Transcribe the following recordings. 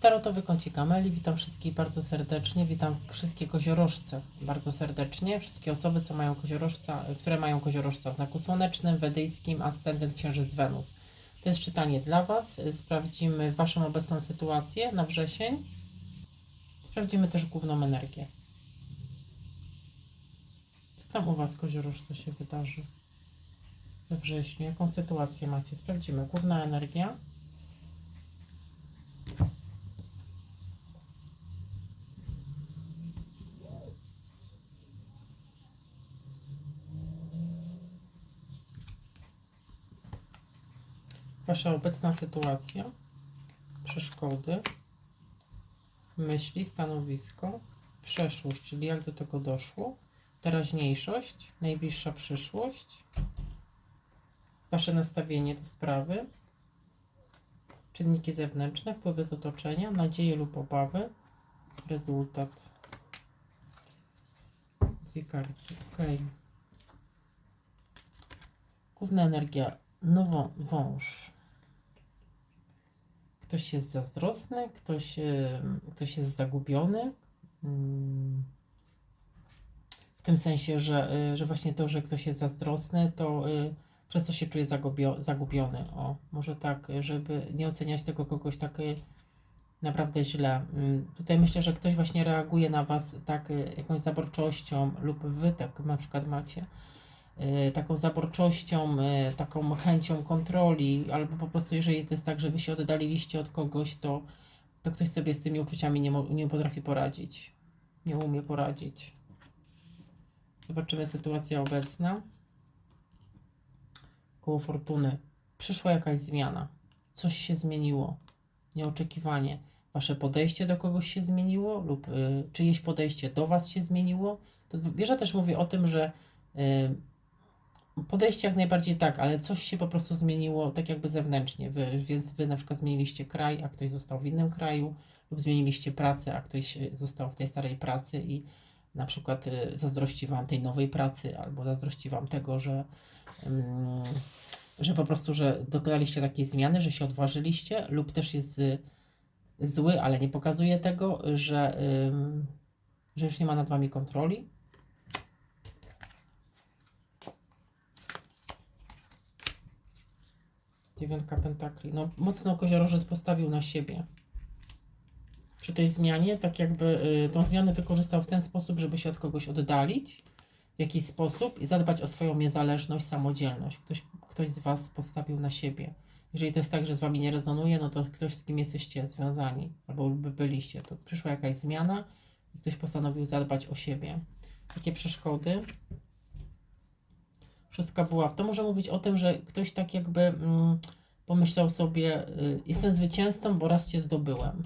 Tarotowy kącik Ameli. Witam wszystkich bardzo serdecznie. Witam wszystkie koziorożce bardzo serdecznie. Wszystkie osoby, co mają koziorożca, które mają koziorożca w znaku słonecznym, wedyjskim, ascendent księżyc Wenus. To jest czytanie dla Was. Sprawdzimy Waszą obecną sytuację na wrzesień. Sprawdzimy też główną energię. Co tam u Was, koziorożce, się wydarzy we wrześniu? Jaką sytuację macie? Sprawdzimy. Główna energia. Wasza obecna sytuacja, przeszkody, myśli, stanowisko, przeszłość, czyli jak do tego doszło, teraźniejszość, najbliższa przyszłość, Wasze nastawienie do sprawy, czynniki zewnętrzne, wpływy z otoczenia, nadzieje lub obawy, rezultat. Dwie karty, ok. Główna energia, nowo wąż. Ktoś jest zazdrosny, ktoś, e, ktoś jest zagubiony. Mm. W tym sensie, że, e, że właśnie to, że ktoś jest zazdrosny, to e, przez to się czuje zagubio, zagubiony. O, może tak, żeby nie oceniać tego kogoś tak naprawdę źle. Mm, Tutaj myślę, że ktoś właśnie reaguje na Was tak jakąś zaborczością lub Wy tak na przykład macie taką zaborczością, e, taką chęcią kontroli, albo po prostu jeżeli to jest tak, że Wy się oddaliliście od kogoś, to, to ktoś sobie z tymi uczuciami nie, nie potrafi poradzić. Nie umie poradzić. Zobaczymy sytuację obecna. Koło fortuny. Przyszła jakaś zmiana. Coś się zmieniło. Nieoczekiwanie. Wasze podejście do kogoś się zmieniło lub y, czyjeś podejście do Was się zmieniło. To wieża też mówi o tym, że y, podejście jak najbardziej tak, ale coś się po prostu zmieniło tak jakby zewnętrznie. Wy, więc Wy na przykład zmieniliście kraj, a ktoś został w innym kraju lub zmieniliście pracę, a ktoś y, został w tej starej pracy i na przykład y, zazdrości Wam tej nowej pracy albo zazdrości Wam tego, że ym, że po prostu, że dokonaliście takiej zmiany, że się odważyliście, lub też jest y, zły, ale nie pokazuje tego, że, że już nie ma nad wami kontroli. Dziewiątka pentakli. No, mocno koziorożec postawił na siebie. Przy tej zmianie, tak jakby y, tą zmianę wykorzystał w ten sposób, żeby się od kogoś oddalić w jakiś sposób i zadbać o swoją niezależność, samodzielność. Ktoś, ktoś z Was postawił na siebie. Jeżeli to jest tak, że z Wami nie rezonuje, no to ktoś, z kim jesteście związani, albo by byliście, to przyszła jakaś zmiana i ktoś postanowił zadbać o siebie. Jakie przeszkody? Szóstka była. To może mówić o tym, że ktoś tak jakby mm, pomyślał sobie, y, jestem zwycięzcą, bo raz Cię zdobyłem.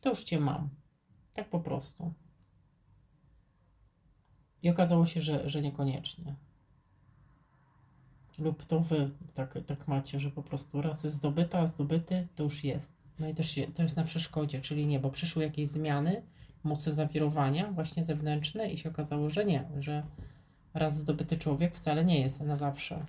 To już Cię mam. Tak po prostu. I okazało się, że, że niekoniecznie. Lub to wy tak, tak macie, że po prostu raz jest zdobyta, a zdobyty to już jest. No i też się, to jest na przeszkodzie, czyli nie, bo przyszły jakieś zmiany, moce zawirowania właśnie zewnętrzne i się okazało, że nie, że raz zdobyty człowiek wcale nie jest na zawsze.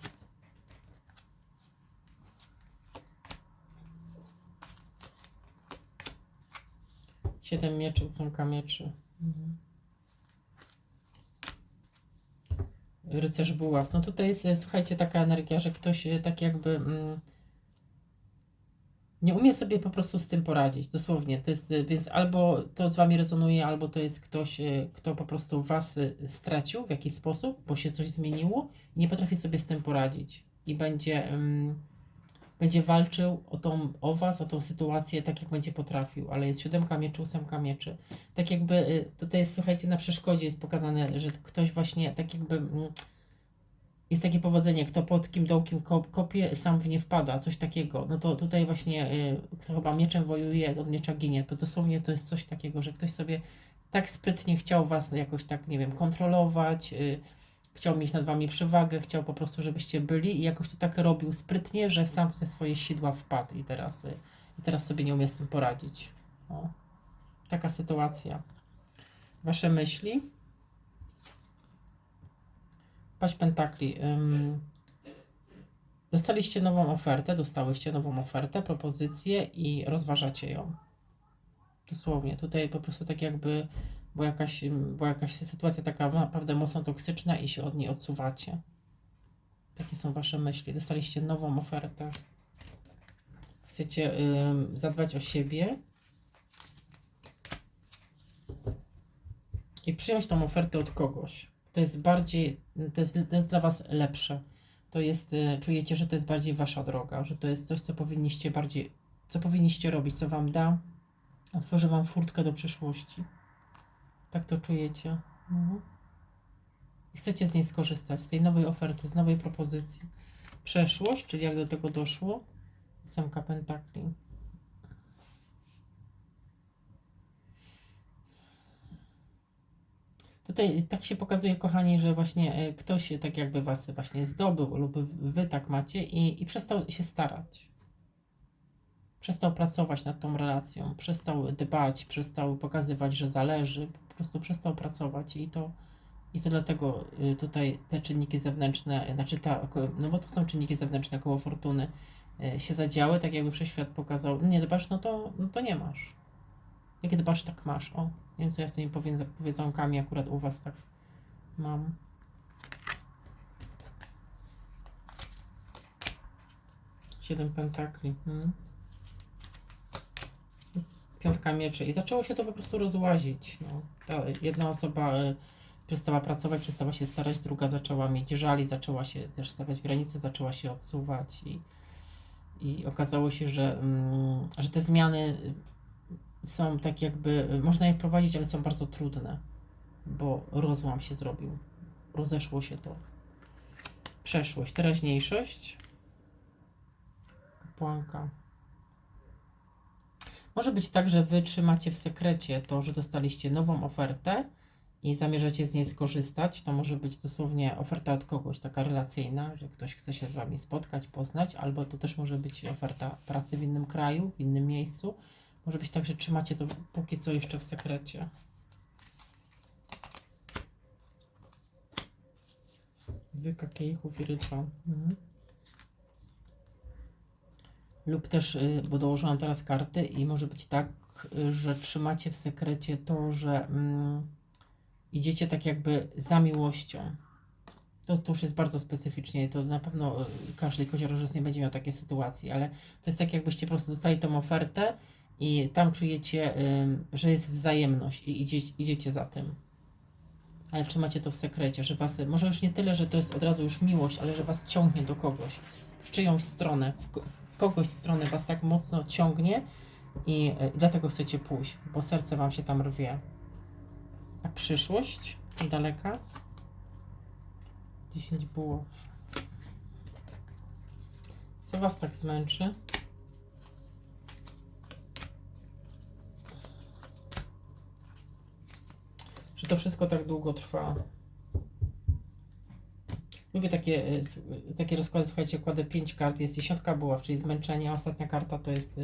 Siedem mieczy, ósemka mieczy. Mhm. rycerz buław. No tutaj jest, słuchajcie, taka energia, że ktoś e, tak jakby mm, nie umie sobie po prostu z tym poradzić, dosłownie. To jest, e, więc albo to z wami rezonuje, albo to jest ktoś, e, kto po prostu was e, stracił w jakiś sposób, bo się coś zmieniło i nie potrafi sobie z tym poradzić. I będzie, mm, będzie walczył o, tą, o was, o tą sytuację tak, jak będzie potrafił, ale jest siódemka mieczy, ósemka mieczy. Tak jakby, y, tutaj jest, słuchajcie, na przeszkodzie jest pokazane, że ktoś właśnie tak jakby, mm, jest takie powodzenie, kto pod kim dołkiem kop- kopie, sam w nie wpada, coś takiego. No to tutaj właśnie, y, kto chyba mieczem wojuje, od miecza ginie, to dosłownie to jest coś takiego, że ktoś sobie tak sprytnie chciał was jakoś tak, nie wiem, kontrolować, y, chciał mieć nad wami przewagę, chciał po prostu, żebyście byli i jakoś to tak robił sprytnie, że w sam te swoje sidła wpadł i teraz, y, i teraz sobie nie umie z tym poradzić. O. Taka sytuacja. Wasze myśli? Paść Pentakli. Ym, dostaliście nową ofertę, dostałyście nową ofertę, propozycję i rozważacie ją. Dosłownie. Tutaj po prostu tak jakby była jakaś, była jakaś sytuacja taka naprawdę mocno toksyczna i się od niej odsuwacie. Takie są Wasze myśli. Dostaliście nową ofertę. Chcecie ym, zadbać o siebie i przyjąć tą ofertę od kogoś. To jest bardziej, to jest, to jest dla Was lepsze. To jest, y, czujecie, że to jest bardziej Wasza droga, że to jest coś, co powinniście bardziej, co powinniście robić, co Wam da, otworzy Wam furtkę do przyszłości. Tak to czujecie. Mhm. I chcecie z niej skorzystać, z tej nowej oferty, z nowej propozycji. Przeszłość, czyli jak do tego doszło, Ósemka Pentakli. Tutaj tak się pokazuje, kochani, że właśnie e, ktoś tak jakby was właśnie zdobył lub wy tak macie i, i przestał się starać. Przestał pracować nad tą relacją, przestał dbać, przestał pokazywać, że zależy, po prostu przestał pracować i to, i to dlatego y, tutaj te czynniki zewnętrzne, znaczy ta, no bo to są czynniki zewnętrzne koło fortuny, y, się zadziały, tak jakby wszechświat pokazał, nie dbasz, no to, no to nie masz. Jak dbasz, tak masz. O, nie wiem co ja z tymi powiedz- powiedzonkami akurat u Was tak mam. Siedem pentakli. Hmm. Piątka mieczy. I zaczęło się to po prostu rozłazić. No. Ta jedna osoba y, przestała pracować, przestała się starać, druga zaczęła mieć żali, zaczęła się też stawiać granice, zaczęła się odsuwać i, i okazało się, że, mm, że te zmiany są tak jakby, można je prowadzić, ale są bardzo trudne, bo rozłam się zrobił, rozeszło się to. Przeszłość, teraźniejszość, kapłanka. Może być tak, że wy trzymacie w sekrecie to, że dostaliście nową ofertę i zamierzacie z niej skorzystać. To może być dosłownie oferta od kogoś, taka relacyjna, że ktoś chce się z wami spotkać, poznać, albo to też może być oferta pracy w innym kraju, w innym miejscu. Może być tak, że trzymacie to póki co jeszcze w sekrecie. Dwójka kielichów i. Mhm. Lub też, y, bo dołożyłam teraz karty i może być tak, y, że trzymacie w sekrecie to, że mm, idziecie tak jakby za miłością. To, to już jest bardzo specyficznie, to na pewno y, każdy koziorożec nie będzie miał takiej sytuacji, ale to jest tak jakbyście po prostu dostali tą ofertę i tam czujecie, że jest wzajemność i idzie, idziecie za tym. Ale trzymacie to w sekrecie, że was, może już nie tyle, że to jest od razu już miłość, ale że was ciągnie do kogoś, w, czyjąś stronę, w, ko- w kogoś stronę was tak mocno ciągnie i y, dlatego chcecie pójść, bo serce wam się tam rwie. A przyszłość daleka? 10 buław. Co was tak zmęczy? Że to wszystko tak długo trwa. Lubię takie, y, takie rozkłady, słuchajcie, kładę 5 kart, jest dziesiątka buław, czyli zmęczenie, a ostatnia karta to jest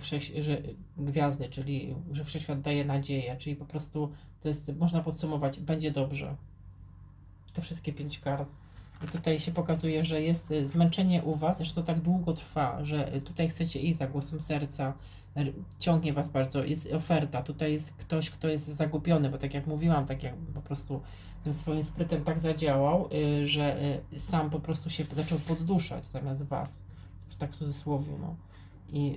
wszech, że, gwiazdy, czyli że wszechświat daje nadzieję, czyli po prostu to jest, można podsumować, będzie dobrze. Te wszystkie pięć kart. Tutaj się pokazuje, że jest y, zmęczenie u Was, że to tak długo trwa, że y, tutaj chcecie iść za głosem serca, ciągnie Was bardzo, jest oferta, tutaj jest ktoś, kto jest zagubiony, bo tak jak mówiłam, tak jak po prostu tym swoim sprytem tak zadziałał, y, że sam po prostu się zaczął podduszać zamiast Was. Już tak w cudzysłowie, no. I,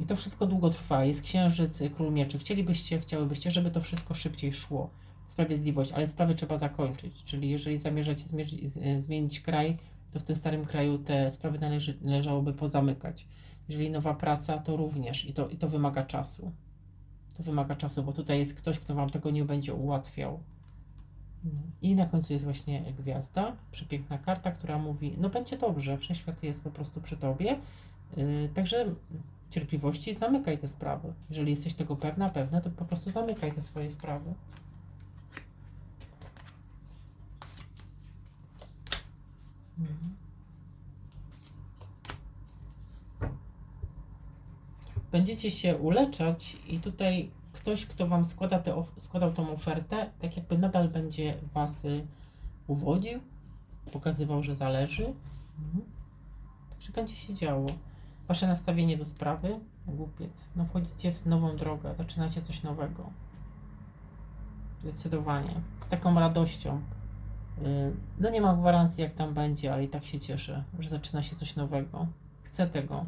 I to wszystko długo trwa. Jest księżyc, król mieczy. Chcielibyście, chciałybyście, żeby to wszystko szybciej szło. Sprawiedliwość, ale sprawy trzeba zakończyć. Czyli jeżeli zamierzacie zmienić kraj, to w tym starym kraju te sprawy należy, należałoby pozamykać. Jeżeli nowa praca, to również i to, i to wymaga czasu. To wymaga czasu, bo tutaj jest ktoś, kto Wam tego nie będzie ułatwiał. No. I na końcu jest właśnie gwiazda, przepiękna karta, która mówi, no będzie dobrze, wszechświat jest po prostu przy Tobie, Yy, także cierpliwości, zamykaj te sprawy. Jeżeli jesteś tego pewna, pewna, to po prostu zamykaj te swoje sprawy. Będziecie się uleczać i tutaj ktoś, kto Wam składa te składał tą ofertę, tak jakby nadal będzie Was y, uwodził, pokazywał, że zależy. Mhm. Także będzie się działo. Wasze nastawienie do sprawy Głupiec. No wchodzicie w nową drogę, zaczynacie coś nowego. Zdecydowanie. Z taką radością. Yy, No nie mam gwarancji jak tam będzie, ale i tak się cieszę, że zaczyna się coś nowego. Chcę tego.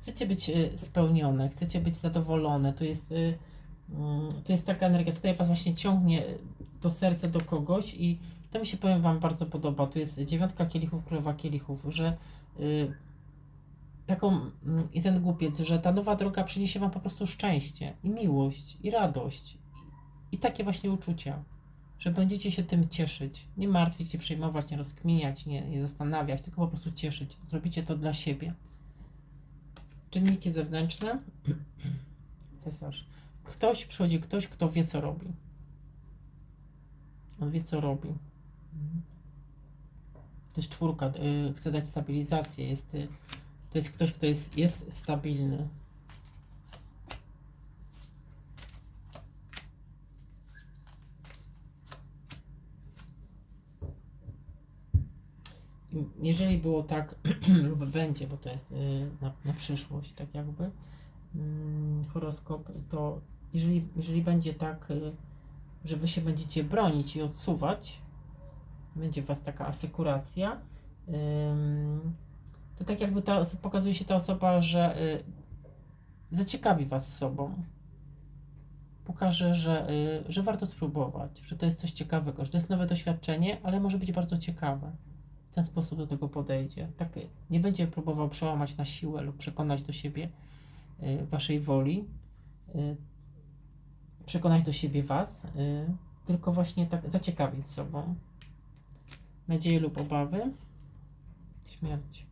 Chcecie być y, spełnione, chcecie być zadowolone. To jest, y, mm, to jest taka energia, tutaj Was właśnie ciągnie do serca do kogoś i to mi się, powiem Wam, bardzo podoba. Tu jest dziewiątka kielichów, królowa kielichów, że y, taką, mm, i ten głupiec, że ta nowa droga przyniesie Wam po prostu szczęście i miłość i radość i takie właśnie uczucia, że będziecie się tym cieszyć. Nie martwić się, przejmować, nie rozkminiać, nie, nie zastanawiać, tylko po prostu cieszyć. Zrobicie to dla siebie. Czynniki zewnętrzne. Cesarz. Ktoś, przychodzi ktoś, kto wie, co robi. On wie, co robi. Jest czwórka. y, Chce dać stabilizację. Jest, y, to jest ktoś, kto jest, jest stabilny. Jeżeli było tak, lub będzie, bo to jest y, na, na przyszłość, tak jakby mm, horoskop, to jeżeli, jeżeli będzie tak, y, że wy się będziecie bronić i odsuwać, będzie was taka asekuracja, ym, to tak jakby ta, pokazuje się ta osoba, że y, zaciekawi was sobą. Pokaże, że, y, że warto spróbować, że to jest coś ciekawego, że to jest nowe doświadczenie, ale może być bardzo ciekawe. W ten sposób do tego podejdzie. Tak, y, nie będzie próbował przełamać na siłę lub przekonać do siebie y, waszej woli, y, przekonać do siebie was, y, tylko właśnie tak zaciekawić sobą. Nadzieje lub obawy, śmierć.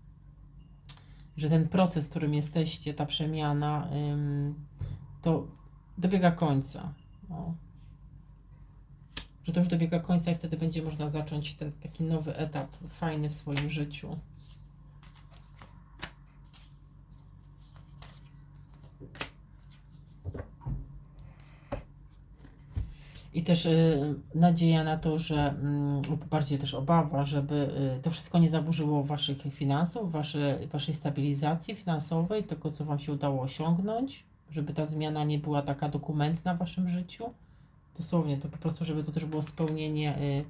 Że ten proces, w którym jesteście, ta przemiana, to dobiega końca. Że to już dobiega końca i wtedy będzie można zacząć ten taki nowy etap, fajny w swoim życiu. I też y, nadzieja na to, że, mm, lub bardziej też obawa, żeby y, to wszystko nie zaburzyło waszych finansów, wasze, waszej stabilizacji finansowej, tego co wam się udało osiągnąć, żeby ta zmiana nie była taka dokumentna w waszym życiu. Dosłownie, to po prostu, żeby to też było spełnienie y,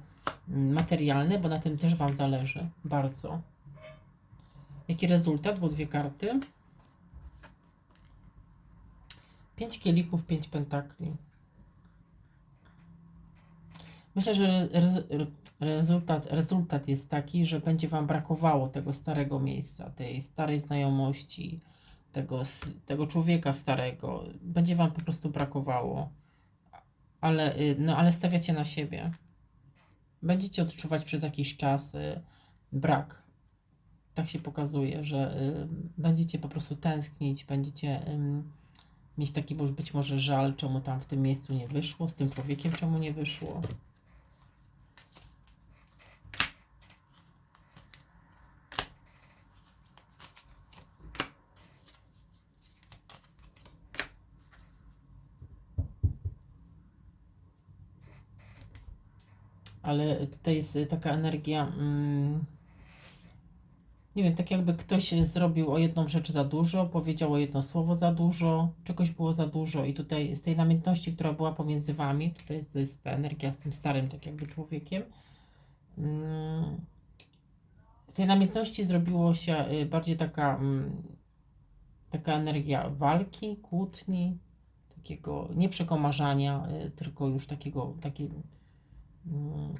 mm, materialne, bo na tym też wam zależy bardzo. Jaki rezultat? Bo dwie karty. Pięć kielichów, pięć pentakli. Myślę, że re, re, rezultat, rezultat jest taki, że będzie Wam brakowało tego starego miejsca, tej starej znajomości, tego, tego człowieka starego. Będzie Wam po prostu brakowało. Ale, y, no, ale stawiacie na siebie. Będziecie odczuwać przez jakiś czas y, brak. Tak się pokazuje, że y, będziecie po prostu tęsknić, będziecie mieć taki być może żal, czemu tam w tym miejscu nie wyszło, z tym człowiekiem czemu nie wyszło. Ale tutaj jest y, taka energia. Mm, nie wiem, tak jakby ktoś zrobił o jedną rzecz za dużo, powiedział o jedno słowo za dużo, czegoś było za dużo, i tutaj z tej namiętności, która była pomiędzy wami, tutaj jest, to jest ta energia z tym starym, tak jakby człowiekiem. Mm, z tej namiętności zrobiło się y, bardziej taka, mm, taka energia walki, kłótni, takiego nie przekomarzania, y, tylko już takiego, takiej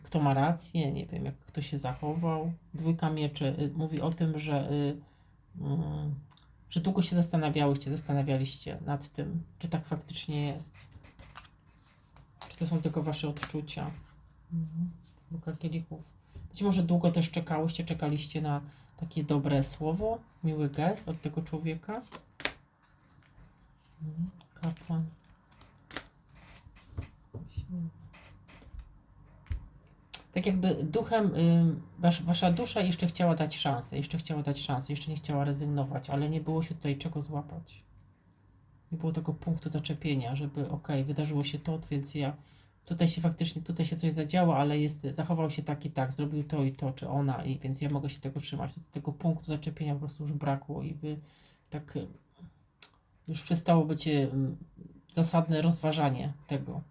kto ma rację, nie wiem, jak kto się zachował. Dwójka mieczy y, mówi o tym, że, y, mm, że długo się zastanawiałyście, zastanawialiście nad tym, czy tak faktycznie jest. Czy to są tylko wasze odczucia. Mhm. Dwójka kielichów. Być może długo też czekałyście, czekaliście na takie dobre słowo, miły gest od tego człowieka. Mhm. Kapłan. Tak jakby duchem, y, wasz, wasza dusza jeszcze chciała dać szansę, jeszcze chciała dać szansę, jeszcze nie chciała rezygnować, ale nie było się tutaj czego złapać. Nie było tego punktu zaczepienia, żeby okej, wydarzyło się to, więc ja tutaj się faktycznie, tutaj się coś zadziało, ale jest, zachował się tak i tak, zrobił to i to, czy ona, i więc ja mogę się tego trzymać. Tego punktu zaczepienia po prostu już brakło i by tak y, już przestało być y, zasadne rozważanie tego,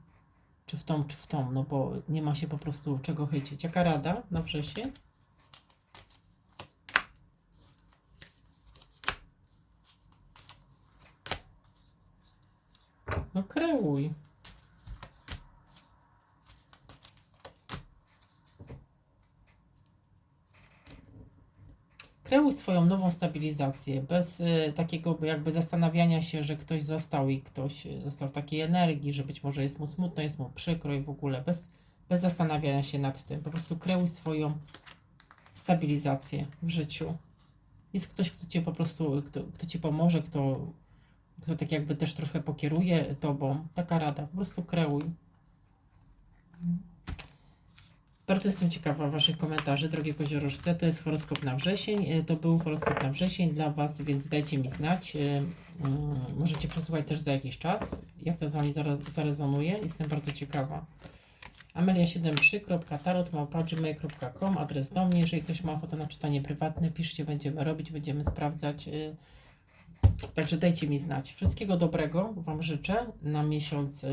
czy w tą, czy w tą, no bo nie ma się po prostu czego chycić. Jaka rada na wrzesień? No kreuj. Kreuj swoją nową stabilizację, bez y, takiego jakby zastanawiania się, że ktoś został i ktoś y, został w takiej energii, że być może jest mu smutno, jest mu przykro i w ogóle bez, bez zastanawiania się nad tym. Po prostu kreuj swoją stabilizację w życiu. Jest ktoś, kto cię po prostu, kto, kto ci pomoże, kto, kto tak jakby też trochę pokieruje tobą. Taka rada, po prostu kreuj. Bardzo jestem ciekawa Waszych komentarzy, drogie koziorożce. To jest horoskop na wrzesień. E, To był horoskop na wrzesień dla Was, więc dajcie mi znać. E, mm, Możecie przesłuchać też za jakiś czas, jak to z Wami zarezonuje. Jestem bardzo ciekawa. amelia73.tarot.gmail.com Adres do mnie. Jeżeli ktoś ma ochotę na czytanie prywatne, piszcie, będziemy robić, będziemy sprawdzać. e, Także dajcie mi znać. Wszystkiego dobrego Wam życzę na miesiąc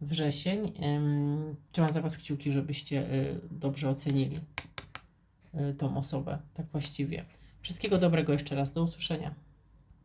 wrzesień. Ym, Trzymam za Was kciuki, żebyście y, dobrze ocenili y, tą osobę, tak właściwie. Wszystkiego dobrego jeszcze raz, do usłyszenia.